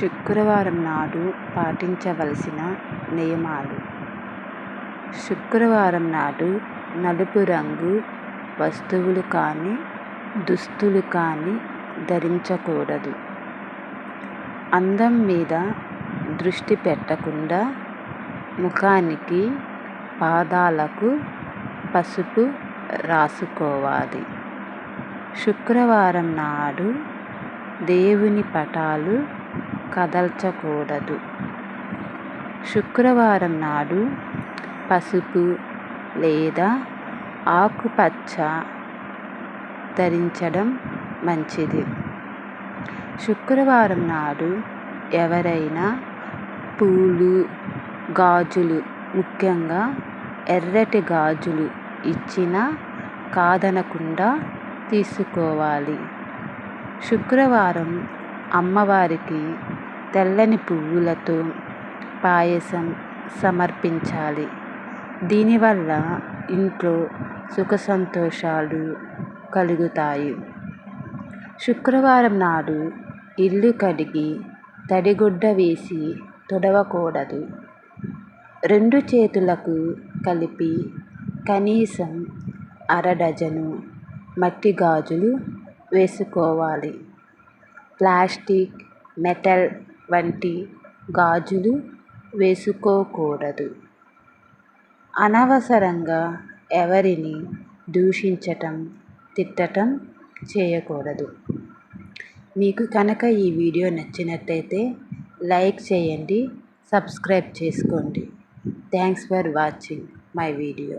శుక్రవారం నాడు పాటించవలసిన నియమాలు. శుక్రవారం నాడు నలుపు రంగు వస్తువులు కానీ దుస్తులు కానీ ధరించకూడదు. అందం మీద దృష్టి పెట్టకుండా ముఖానికి పాదాలకు పసుపు రాసుకోవాలి. శుక్రవారం నాడు దేవుని పటాలు కదల్చకూడదు. శుక్రవారం నాడు పసుపు లేదా ఆకుపచ్చ ధరించడం మంచిది. శుక్రవారం నాడు ఎవరైనా పూలు గాజులు ముఖ్యంగా ఎర్రటి గాజులు ఇచ్చినా కాదనకుండా తీసుకోవాలి. శుక్రవారం అమ్మవారికి తెల్లని పువ్వులతో పాయసం సమర్పించాలి. దీనివల్ల ఇంట్లో సుఖ సంతోషాలు కలుగుతాయి. శుక్రవారం నాడు ఇల్లు కడిగి తడిగుడ్డ వేసి తుడవకూడదు. రెండు చేతులకు కలిపి కనీసం అర డజను మట్టి గాజులు వేసుకోవాలి. ప్లాస్టిక్ మెటల్ వంటి గాజులు వేసుకోకూడదు. అనవసరంగా ఎవరిని దూషించటం తిట్టటం చేయకూడదు. మీకు కనుక ఈ వీడియో నచ్చినట్టయితే లైక్ చేయండి సబ్స్క్రైబ్ చేసుకోండి. Thanks for watching my video.